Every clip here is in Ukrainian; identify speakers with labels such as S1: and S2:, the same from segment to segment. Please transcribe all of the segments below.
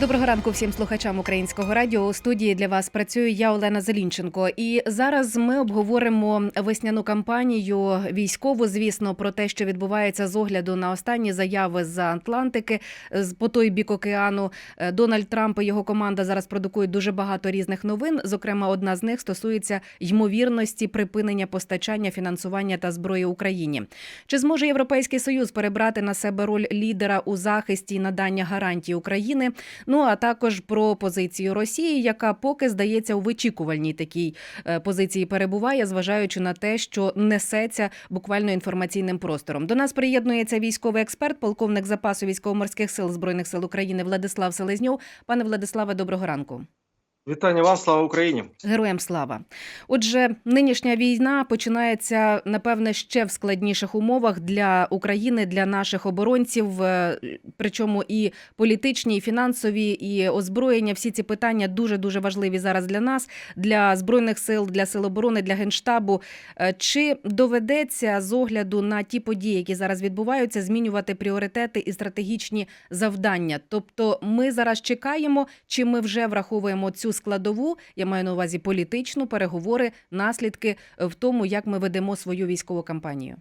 S1: Доброго ранку всім слухачам українського радіо. У студії для вас працюю я Олена Зелінченко. І зараз ми обговоримо весняну кампанію військову, звісно, про те, що відбувається з огляду на останні заяви з Атлантики з по той бік океану. Е, Дональд Трамп і його команда зараз продукують дуже багато різних новин. Зокрема, одна з них стосується ймовірності припинення постачання, фінансування та зброї Україні. Чи зможе Європейський Союз перебрати на себе роль лідера у захисті і надання гарантій України? Ну а також про позицію Росії, яка поки здається у вичікувальній такій е, позиції перебуває, зважаючи на те, що несеться буквально інформаційним простором. До нас приєднується військовий експерт, полковник запасу військово-морських сил збройних сил України Владислав Селезньов. Пане Владиславе, доброго ранку.
S2: Вітання вам, слава Україні!
S1: Героям слава. Отже, нинішня війна починається напевне ще в складніших умовах для України, для наших оборонців. е, Причому і політичні, і фінансові, і озброєння. Всі ці питання дуже дуже важливі зараз для нас, для збройних сил, для сил оборони, для генштабу. Е, Чи доведеться з огляду на ті події, які зараз відбуваються, змінювати пріоритети і стратегічні завдання? Тобто, ми зараз чекаємо, чи ми вже враховуємо цю складову, я маю на увазі політичну переговори, наслідки в тому, як ми ведемо свою військову кампанію.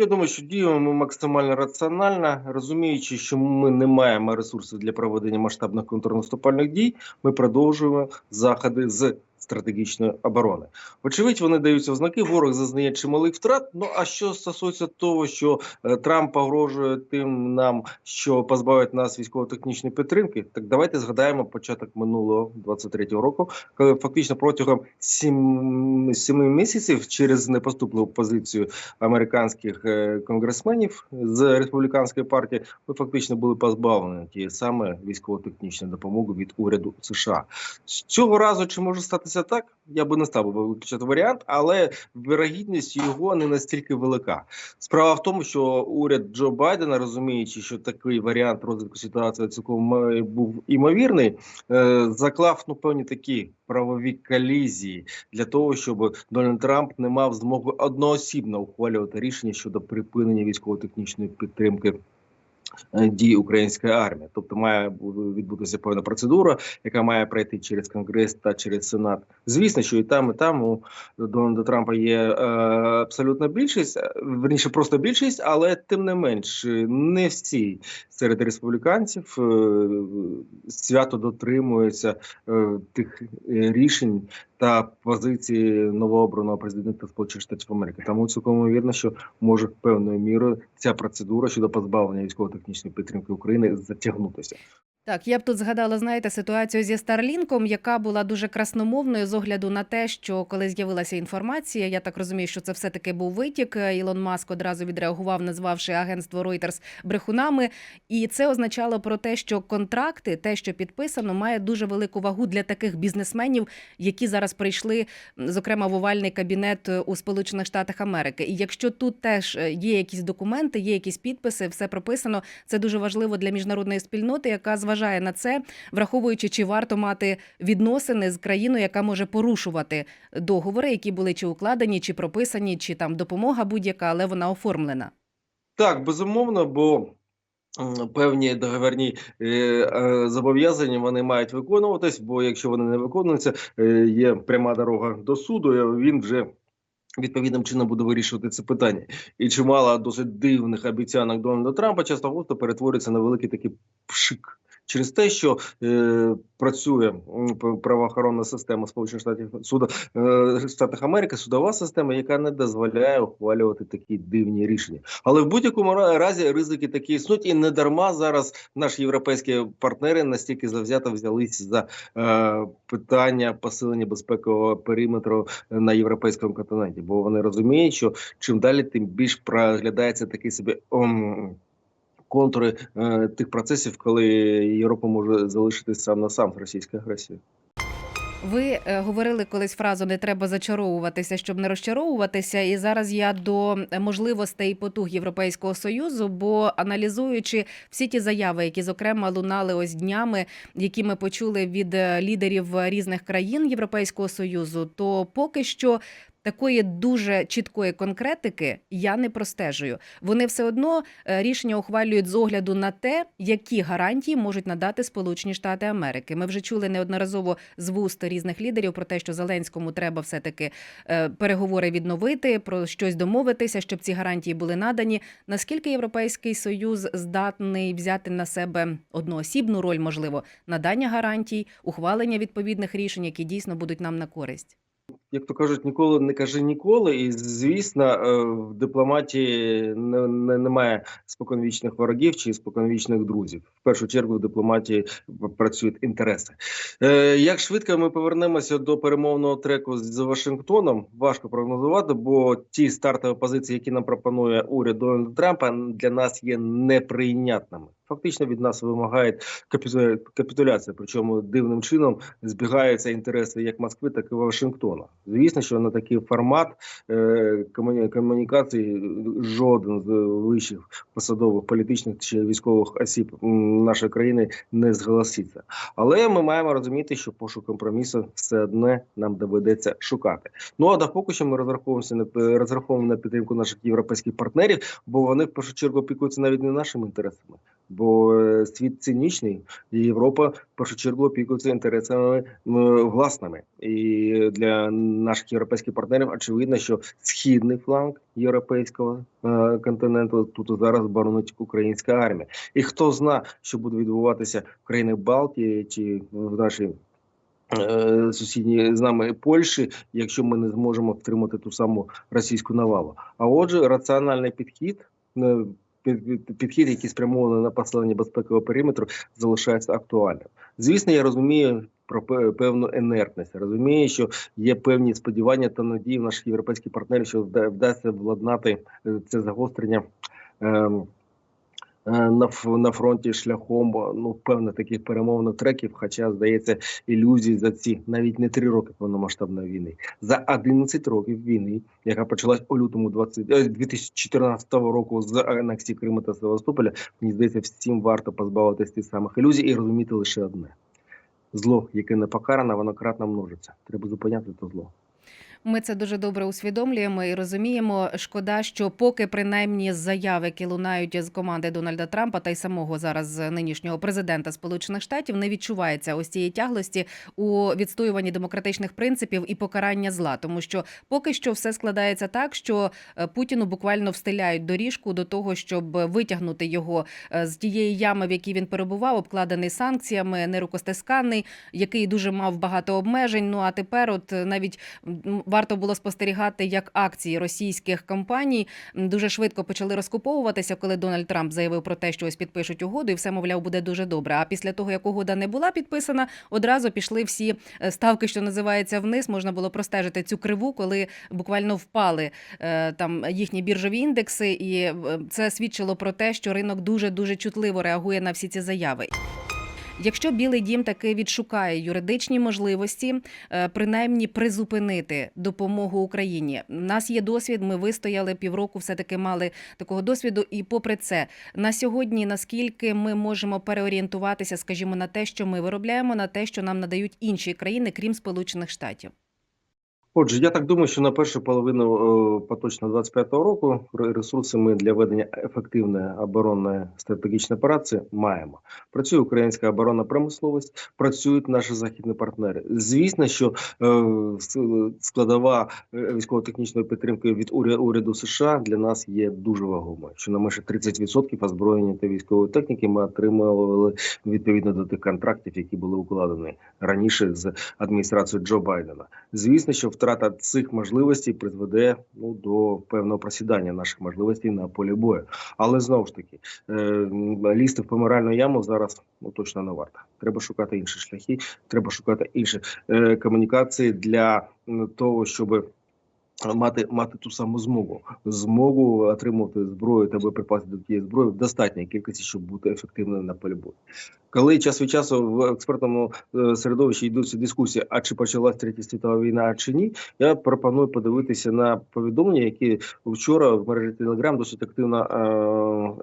S2: Я думаю, що діємо ми максимально раціонально, розуміючи, що ми не маємо ресурсів для проведення масштабних контрнаступальних дій. Ми продовжуємо заходи з стратегічної оборони. Вочевидь, вони даються в. Ворог зазнає чималих втрат. Ну а що стосується того, що е, Трамп погрожує тим нам, що позбавить нас військово-технічної підтримки, так давайте згадаємо початок минулого 23-го року, коли фактично протягом сім, семи місяців через непоступливу позицію американських е, конгресменів з республіканської партії, ми фактично були позбавлені тієї саме військово-технічної допомоги від уряду США. З Цього разу чи може статися так? Я би не став би виключати варіант, але вирогідність його не настільки велика. Справа в тому, що уряд Джо Байдена, розуміючи, що такий варіант розвитку ситуації цілком був імовірний, е, заклав ну певні такі правові колізії для того, щоб Дональд Трамп не мав змоги одноосібно ухвалювати рішення щодо припинення військово-технічної підтримки. Е, Дій української армії, тобто має відбутися певна процедура, яка має пройти через конгрес та через сенат. Звісно, що і там, і там у Дональда Трампа є е, абсолютна більшість, е, верніше просто більшість, але тим не менш не всі серед республіканців е, свято дотримуються е, тих е, рішень та позиції новообраного президента Сполучених Штатів Америки. Тому цілком вірно, що може певною мірою ця процедура щодо позбавлення військово-технічної підтримки України затягнутися.
S1: Так, я б тут згадала, знаєте, ситуацію зі Старлінком, яка була дуже красномовною з огляду на те, що коли з'явилася інформація, я так розумію, що це все таки був витік. Ілон Маск одразу відреагував, назвавши агентство Reuters брехунами. І це означало про те, що контракти, те, що підписано, має дуже велику вагу для таких бізнесменів, які зараз прийшли, зокрема в овальний кабінет е, у Сполучених Штатах Америки. І якщо тут теж е, є якісь документи, є якісь підписи, все прописано, це дуже важливо для міжнародної спільноти, яка зважає на це, враховуючи, чи варто мати відносини з країною, яка може порушувати договори, які були чи укладені, чи прописані, чи там допомога будь-яка, але вона оформлена.
S2: Так, безумовно, бо певні договірні е, е, зобов'язання вони мають виконуватись, бо якщо вони не виконуються, е, є пряма дорога до суду. Він вже відповідним чином буде вирішувати це питання. І чимало досить дивних обіцянок Дональда Трампа часто перетворюється на великий такий пшик. Через те, що е, працює правоохоронна система Сполучених Штатів Суда е, Штатах Америки, судова система, яка не дозволяє ухвалювати такі дивні рішення. Але в будь-якому разі ризики такі існують, і не дарма зараз наші європейські партнери настільки завзято взялись за е, питання посилення безпекового периметру на європейському континенті, бо вони розуміють, що чим далі, тим більш проглядається такий собі. ом, Контури е, тих процесів, коли Європа може залишитися сам на сам з російською агресією.
S1: Ви е, говорили колись фразу не треба зачаровуватися, щоб не розчаровуватися. І зараз я до можливостей і потуг Європейського союзу, бо аналізуючи всі ті заяви, які зокрема лунали ось днями, які ми почули від е, лідерів різних країн Європейського союзу, то поки що Такої дуже чіткої конкретики я не простежую. Вони все одно е, рішення ухвалюють з огляду на те, які гарантії можуть надати Сполучені Штати Америки. Ми вже чули неодноразово з вуст різних лідерів про те, що Зеленському треба все таки переговори відновити, про щось домовитися, щоб ці гарантії були надані. Наскільки Європейський союз здатний взяти на себе одноосібну роль, можливо, надання гарантій, ухвалення відповідних рішень, які дійсно будуть нам на користь?
S2: Як то кажуть, ніколи не кажи ніколи. І звісно, е, в дипломатії не, не, немає споконвічних ворогів чи споконвічних друзів. В першу чергу в дипломатії працюють інтереси. Е, Як швидко ми повернемося до перемовного треку з Вашингтоном, важко прогнозувати, бо ті стартові позиції, які нам пропонує уряд Дональда Трампа, для нас є неприйнятними. Фактично від нас капіту- капітуляція, причому дивним чином збігаються інтереси як Москви, так і Вашингтона. Звісно, що на такий формат е, комунікації жоден з вищих посадових політичних чи військових осіб нашої країни не зголоситься. Але ми маємо розуміти, що пошук компромісу все одне нам доведеться шукати. Ну а допоки що ми розраховуємося на розраховуємо на підтримку наших європейських партнерів, бо вони в першу чергу опікуються навіть не нашими інтересами. Бо е, світ цинічний, і Європа чергу опікується інтересами власними. І для наших європейських партнерів очевидно, що східний фланг європейського е, континенту тут зараз боронить українська армія. І хто зна, що буде відбуватися в країнах Балтії чи в нашій. е, Сусідній з нами Польщі, якщо ми не зможемо втримати ту саму російську навалу. А отже, раціональний підхід е, під- під- підхід, який спрямований на посилення безпекового периметру, залишається актуальним. Звісно, я розумію про пе- певну інертність. Розумію, що є певні сподівання та надії в наших європейських партнерів, що вда- вдасться владнати е, це загострення. ем, На, ф- на фронті шляхом ну певних таких перемовних треків, хоча здається, ілюзій за ці навіть не три роки повномасштабної війни, за 11 років війни, яка почалась у лютому 20, е, 2014 року з анексії Криму та Севастополя. Мені здається, всім варто позбавитися тих самих ілюзій і розуміти лише одне: зло, яке не покаране, воно кратно множиться. Треба зупиняти це зло.
S1: Ми це дуже добре усвідомлюємо і розуміємо. Шкода, що поки принаймні заяви, які лунають з команди Дональда Трампа та й самого зараз нинішнього президента Сполучених Штатів, не відчувається ось цієї тяглості у відстоюванні демократичних принципів і покарання зла, тому що поки що все складається так, що е, Путіну буквально встиляють доріжку до того, щоб витягнути його е, з тієї ями, в якій він перебував, обкладений санкціями, нерукостисканий, який дуже мав багато обмежень. Ну а тепер, от е, навіть варто було спостерігати, як акції російських компаній дуже швидко почали розкуповуватися, коли Дональд Трамп заявив про те, що ось підпишуть угоду, і все мовляв буде дуже добре. А після того, як угода не була підписана, одразу пішли всі е, ставки, що називається вниз. Можна було простежити цю криву, коли буквально впали е, там їхні біржові індекси, і е, це свідчило про те, що ринок дуже дуже чутливо реагує на всі ці заяви. Якщо Білий Дім таки відшукає юридичні можливості, е, принаймні призупинити допомогу Україні, у нас є досвід. Ми вистояли півроку, все таки мали такого досвіду. І попри це, на сьогодні наскільки ми можемо переорієнтуватися, скажімо, на те, що ми виробляємо, на те, що нам надають інші країни, крім Сполучених Штатів.
S2: Отже, я так думаю, що на першу половину е, поточного 25-го року ре- ресурси ми для ведення ефективної оборонної стратегічної операції маємо. Працює українська оборонна промисловість, працюють наші західні партнери. Звісно, що е, складова е, військово-технічної підтримки від уря- уряду США для нас є дуже вагомою. Що на менше 30% озброєння та військової техніки ми отримували відповідно до тих контрактів, які були укладені раніше з адміністрацією Джо Байдена. Звісно, що втрата цих можливостей призведе ну до певного просідання наших можливостей на полі бою. Але знову ж таки, е, лізти в помиральну яму зараз ну точно не варто. Треба шукати інші шляхи, треба шукати інші е, комунікації для того, щоб Мати мати ту саму змогу, змогу отримувати зброю та боєприпаси до тієї зброї в достатній кількості, щоб бути ефективним на полі бою. Коли час від часу в експертному е, середовищі йдуть дискусії, а чи почалась третя світова війна, чи ні, я пропоную подивитися на повідомлення, які вчора в мережі Телеграм досить активно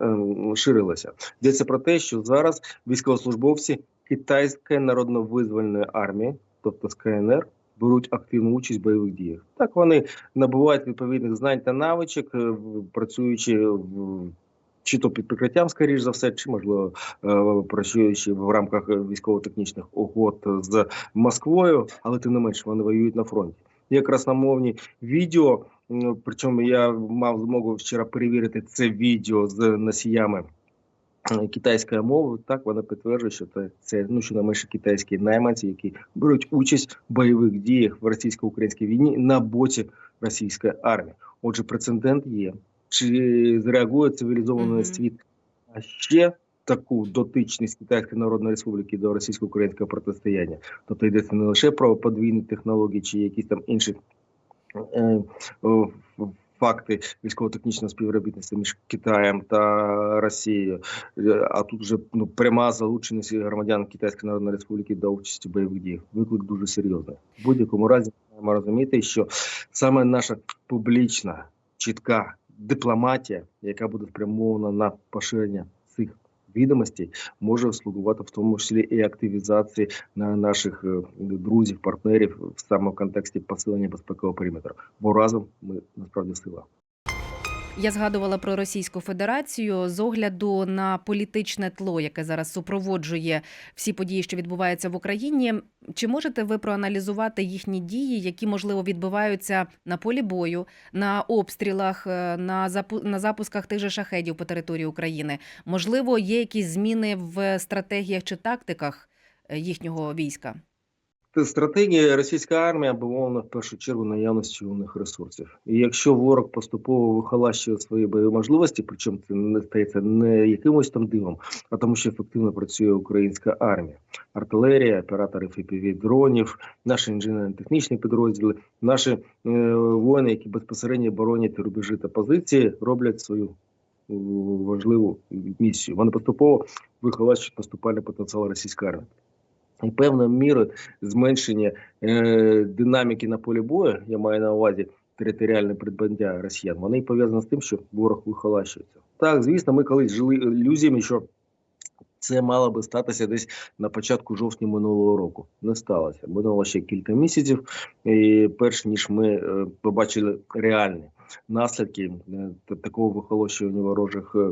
S2: е, е, ширилися. Йдеться про те, що зараз військовослужбовці китайської народно-визвольної армії, тобто з КНР, беруть активну участь в бойових діях. Так вони набувають відповідних знань та навичок, е, працюючи в чи то під прикриттям, скоріш за все, чи можливо е, працюючи в рамках військово-технічних угод з Москвою, але тим не менш вони воюють на фронті. Є красномовні відео. Причому я мав змогу вчора перевірити це відео з носіями китайської мови. Так вона підтверджує, що це, це ну щонайменше китайські найманці, які беруть участь в бойових діях в російсько-українській війні на боці російської армії. Отже, прецедент є. Чи зреагує цивілізований
S1: Мгм.
S2: світ а ще таку дотичність Китайської Народної Республіки до російсько-українського протистояння? Тобто йдеться не лише про подвійні технології чи якісь там інші е, факти військово-технічного співробітництва між Китаєм та Росією, а тут вже ну пряма залученість громадян Китайської Народної Республіки до участі бойових дій. Виклик дуже серйозний. В будь-якому разі маємо розуміти, що саме наша публічна, чітка дипломатія, яка буде спрямована на поширення відомостей, може слугувати в тому числі і активізації на наших е, друзів, партнерів саме в контексті посилення безпекового периметру. Бо разом ми насправді сила.
S1: Я згадувала про Російську Федерацію з огляду на політичне тло, яке зараз супроводжує всі події, що відбуваються в Україні. Чи можете ви проаналізувати їхні дії, які можливо відбуваються на полі бою, на обстрілах, е, на на запусках тих же шахедів по території України? Можливо, є якісь зміни в стратегіях чи тактиках е, їхнього війська?
S2: Стратегія російська армія обумовлена в першу чергу наявністю у них ресурсів. І якщо ворог поступово вихолащує свої можливості, причому це не стається не якимось там дивом, а тому, що ефективно працює українська армія, артилерія, оператори fpv дронів, наші інженерно-технічні підрозділи, наші е, воїни, які безпосередньо боронять рубежі та позиції, роблять свою е, важливу місію. Вони поступово вихолащують наступальний потенціал російської армії. Певною мірою зменшення е, динаміки на полі бою, я маю на увазі територіальне придбання росіян, вони пов'язані з тим, що ворог вихолащується. Так, звісно, ми колись жили ілюзіями, що це мало би статися десь на початку жовтня минулого року. Не сталося. Минуло ще кілька місяців, і перш ніж ми е, побачили реальні наслідки е, такого вихолощування ворожих е,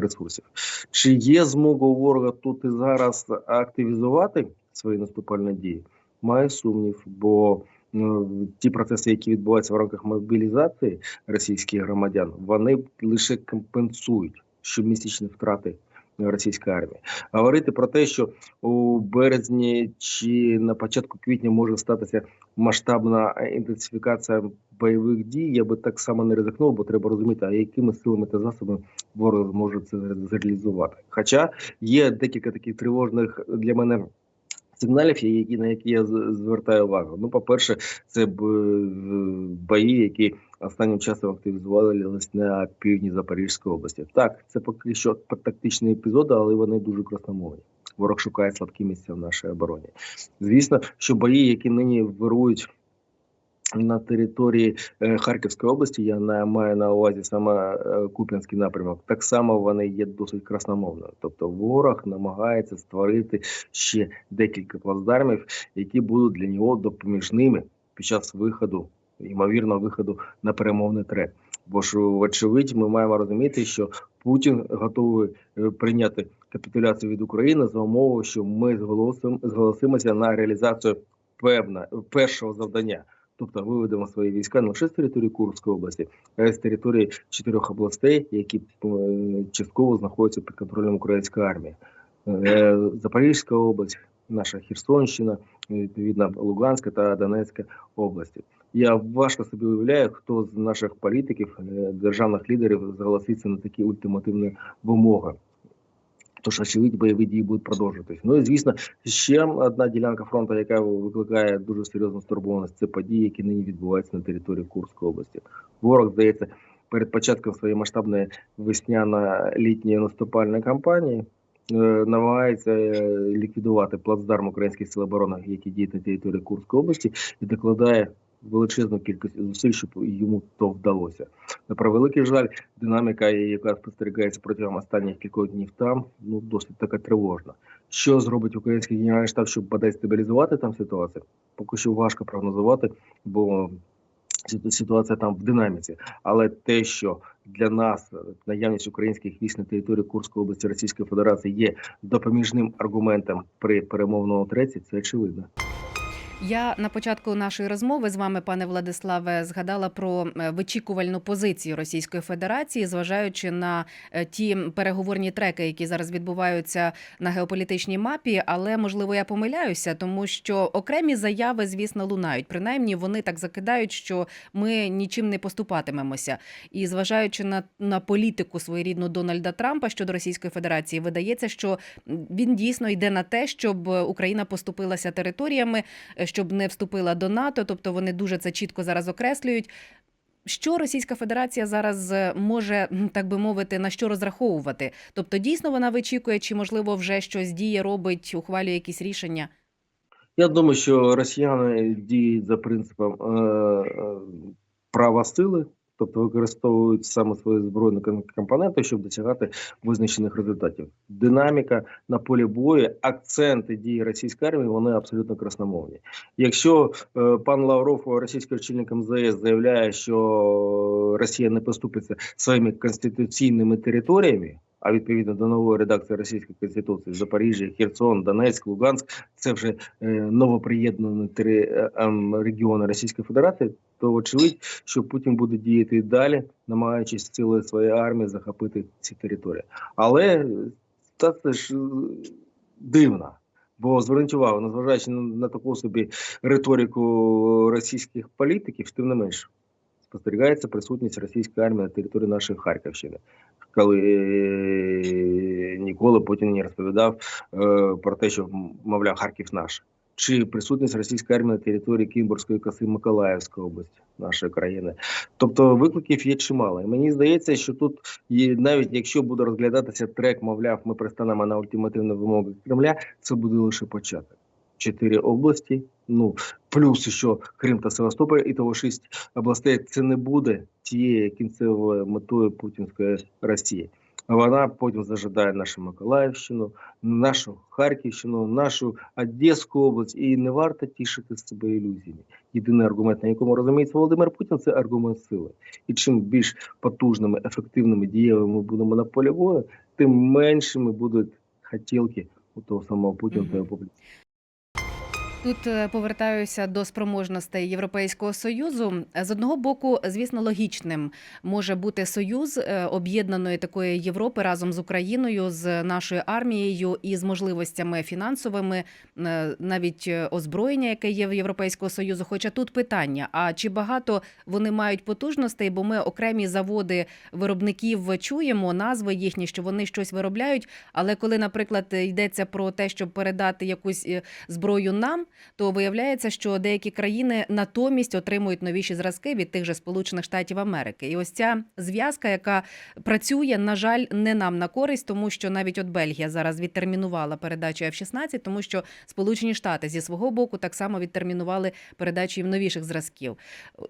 S2: ресурсів. Чи є змога ворога тут і зараз активізувати свої наступальні дії? Маю сумнів, бо ну, ті процеси, які відбуваються в рамках мобілізації російських громадян, вони лише компенсують щомісячні втрати російської армії. Говорити про те, що у березні чи на початку квітня може статися масштабна інтенсифікація бойових дій, я би так само не ризикнув, бо треба розуміти, а якими силами та засобами ворог зможе це зреалізувати. Хоча є декілька таких тривожних для мене. Сигналів, на які я звертаю увагу. Ну, по-перше, це е, бої, які останнім часом активізувалися на півдні Запорізької області. Так, це поки що тактичні епізоди, але вони дуже красномовні. Ворог шукає слабкі місця в нашій обороні. Звісно, що бої, які нині вирують на території е, Харківської області, я маю на увазі саме е, Куп'янський напрямок, так само вони є досить красномовними. Тобто ворог намагається створити ще декілька плацдармів, які будуть для нього допоміжними під час виходу, ймовірно, виходу на перемовний трек. Бо ж, вочевидь, ми маємо розуміти, що Путін готовий е, прийняти капітуляцію від України за умовою, що ми зголосим, зголосимося на реалізацію певна першого завдання. Тобто виведемо свої війська не лише з території Курської області, а й з території чотирьох областей, які е, частково знаходяться під контролем української армії. Е, Запорізька область, наша Херсонщина, відповідно Луганська та Донецька області. Я важко собі уявляю, хто з наших політиків, е, державних лідерів зголоситься на такі ультимативні вимоги. Тож, очевидь, бойові дії будуть продовжуватись. Ну і звісно, ще одна ділянка фронту, яка викликає дуже серйозну стурбованість, це події, які нині відбуваються на території Курської області. Ворог здається перед початком своєї масштабної весняно-літньої наступальної кампанії. е, Намагається е, ліквідувати плацдарм українських сил оборони, які діють на території Курської області, і докладає величезну кількість зусиль, щоб йому то вдалося. На превеликий жаль, динаміка, яка спостерігається протягом останніх кількох днів там, ну досить така тривожна. Що зробить український генеральний штаб, щоб бодай стабілізувати там ситуацію? Поки що важко прогнозувати, бо ситуація там в динаміці. Але те, що для нас наявність українських військ на території Курської області Російської Федерації є допоміжним аргументом при перемовному треті, це очевидно.
S1: Я на початку нашої розмови з вами, пане Владиславе, згадала про е, вичікувальну позицію Російської Федерації, зважаючи на е, ті переговорні треки, які зараз відбуваються на геополітичній мапі. Але можливо я помиляюся, тому що окремі заяви, звісно, лунають. Принаймні вони так закидають, що ми нічим не поступатимемося. І зважаючи на, на політику своєрідну Дональда Трампа щодо Російської Федерації, видається, що він дійсно йде на те, щоб Україна поступилася територіями щоб не вступила до НАТО. Тобто вони дуже це чітко зараз окреслюють. Що Російська Федерація зараз е, може, так би мовити, на що розраховувати? Тобто, дійсно вона вичікує, чи можливо вже щось діє, робить, ухвалює якісь рішення?
S2: Я думаю, що росіяни діють за принципом е, е, права сили, тобто використовують саме свої збройні ком- компоненти, щоб досягати визначених результатів. Динаміка на полі бою, акценти дії російської армії вони абсолютно красномовні. Якщо е, пан Лавров, російський очільник МЗС, заявляє, що Росія не поступиться своїми конституційними територіями. А відповідно до нової редакції Російської конституції Запоріжжя, Херсон, Донецьк, Луганськ це вже е, новоприєднані три е, ем, регіони Російської Федерації, то очевидь, що Путін буде діяти і далі, намагаючись цілою своєї армії захопити ці території. Але це ж е, дивно. Бо зверніть увагу, незважаючи на, на таку собі риторику російських політиків, тим не менш спостерігається присутність російської армії на території нашої Харківщини. Коли ніколи Путін не розповідав е, про те, що мовляв Харків наш. Чи присутність російської армії на території Кімбурської коси Миколаївської області нашої країни. Тобто викликів є чимало. І мені здається, що тут є, навіть якщо буде розглядатися трек, мовляв, ми пристанемо на ультимативні вимоги Кремля, це буде лише початок. Чотири області, ну плюс що Крим та Севастополь, і того шість областей. Це не буде тією кінцевою метою путінської Росії. Вона потім зажидає нашу Миколаївщину, нашу Харківщину, нашу Одеську область, і не варто тішити себе ілюзіями. Єдиний аргумент, на якому розуміється Володимир Путін, це аргумент сили. І чим більш потужними, ефективними дієвими ми будемо на полі бою, тим меншими будуть хотілки у того самого Путіна та його.
S1: Тут е, повертаюся до спроможностей Європейського союзу. З одного боку, звісно, логічним може бути союз е, об'єднаної такої Європи разом з Україною, з нашою армією і з можливостями фінансовими, е, навіть озброєння, яке є в Європейського союзу. Хоча тут питання: а чи багато вони мають потужностей? Бо ми окремі заводи виробників чуємо, назви їхні, що вони щось виробляють. Але коли, наприклад, йдеться про те, щоб передати якусь зброю нам, то виявляється, що деякі країни натомість отримують новіші зразки від тих же Сполучених Штатів Америки. І ось ця зв'язка, яка працює, на жаль, не нам на користь, тому що навіть от Бельгія зараз відтермінувала передачу F-16, тому що Сполучені Штати зі свого боку так само відтермінували передачу їм новіших зразків.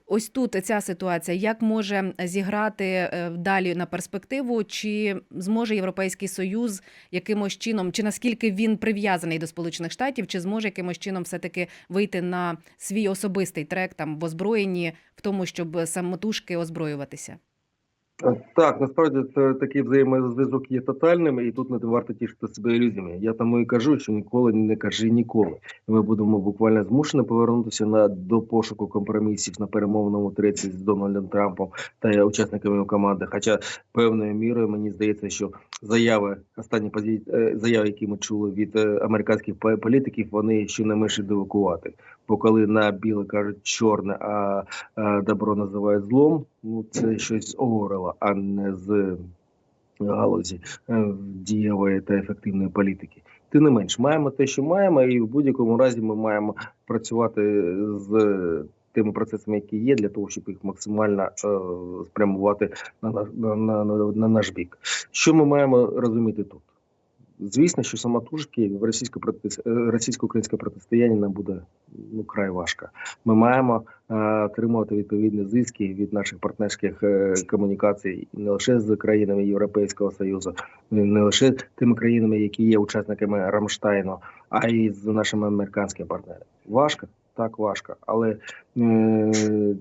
S1: Ось тут ця ситуація як може зіграти е, далі на перспективу, чи зможе Європейський Союз якимось чином, чи наскільки він прив'язаний до Сполучених Штатів, чи зможе якимось чином все-таки вийти на свій особистий трек там в озброєнні, в тому, щоб самотужки озброюватися?
S2: Е, Так, насправді це такий взаємозв'язок є тотальним, і тут не варто тішити себе ілюзіями. Я тому і кажу, що ніколи не кажи ніколи. Ми будемо буквально змушені повернутися на до пошуку компромісів на перемовному треці з Дональдом Трампом та учасниками його команди. Хоча певною мірою мені здається, що заяви останні е, заяви, які ми чули від е, американських політиків, вони щонайменше дивакувати. Бо коли на біле кажуть чорне, а, а добро називають злом, ну це щось з Орела, а не з галузі е, дієвої та ефективної політики. Тим не менш, маємо те, що маємо, і в будь-якому разі ми маємо працювати з тими процесами, які є, для того, щоб їх максимально е, спрямувати на, на, на, на наш бік. Що ми маємо розуміти тут? Звісно, що самотужки в російсько російсько-українське протистояння нам буде ну край важко. Ми маємо е, отримувати відповідні зиски від наших партнерських е, комунікацій не лише з країнами Європейського союзу, не лише тими країнами, які є учасниками Рамштайну, а й з нашими американськими партнерами. Важко, так важко. Але е,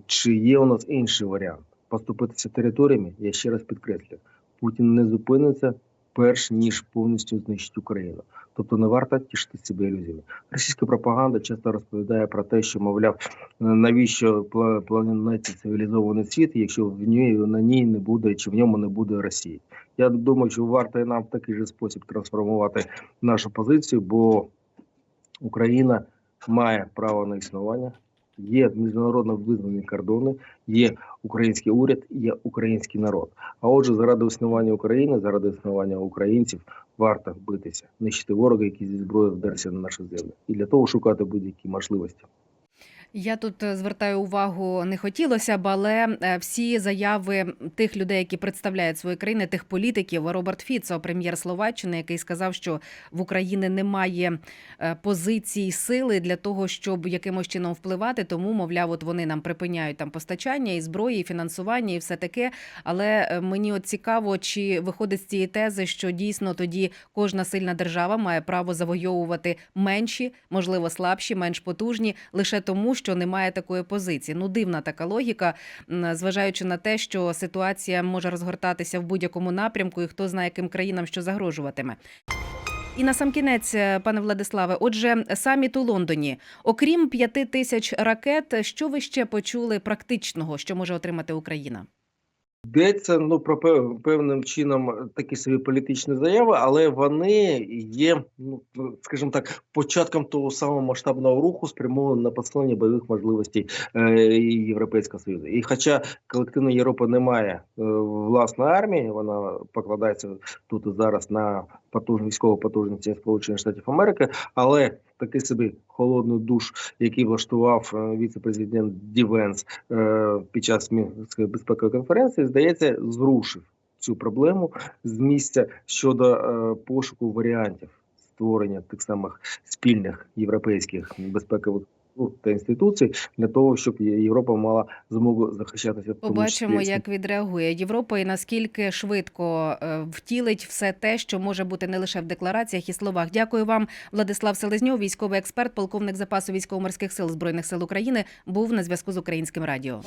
S2: чи є у нас інший варіант поступитися територіями? Я ще раз підкреслюю, Путін не зупиниться перш ніж повністю знищить Україну. Тобто не варто тішити себе ілюзіями. Російська пропаганда часто розповідає про те, що мовляв, навіщо пла- планеті цивілізований світ, якщо в ній на ній не буде чи в ньому не буде Росії. Я думаю, що варто нам в такий же спосіб трансформувати нашу позицію, бо Україна має право на існування. Є міжнародно визнані кордони, є український уряд, є український народ. А отже, заради існування України, заради існування українців, варто битися, нищити ворога, який зі зброєю вдерся на наші землі, і для того шукати будь-які можливості.
S1: Я тут е, звертаю увагу, не хотілося б, але е, всі заяви тих людей, які представляють свої країни, тих політиків, Роберт Фіцо, прем'єр Словаччини, який сказав, що в Україні немає е, позицій сили для того, щоб якимось чином впливати. Тому, мовляв, от вони нам припиняють там постачання і зброї, і фінансування, і все таке. Але мені от цікаво, чи виходить з цієї тези, що дійсно тоді кожна сильна держава має право завойовувати менші, можливо, слабші, менш потужні, лише тому, що немає такої позиції. Ну, дивна така логіка, зважаючи на те, що ситуація може розгортатися в будь-якому напрямку, і хто знає, яким країнам що загрожуватиме. І на сам кінець, е, пане Владиславе, отже, саміт у Лондоні. Окрім п'яти тисяч ракет, що ви ще почули практичного, що може отримати Україна?
S2: Йдеться ну про певним чином такі собі політичні заяви, але вони є, ну скажімо так, початком того самого масштабного руху, спрямованого на посилення бойових можливостей е, Європейського союзу. І хоча колективна Європа не має е, власної армії, вона покладається тут і зараз на потужність військову потужність Сполучених Штатів Америки, але такий собі холодний душ, який влаштував е, віце-президент Дівенс е, під час Мінської безпекової конференції, здається, зрушив цю проблему з місця щодо е, пошуку варіантів створення тих самих спільних європейських безпекових структур та інституцій для того, щоб Європа мала змогу захищатися. тому
S1: Побачимо, як відреагує Європа і наскільки швидко е, втілить все те, що може бути не лише в деклараціях і словах. Дякую вам, Владислав Селезньов, військовий експерт, полковник запасу військово-морських сил збройних сил України, був на зв'язку з українським радіо.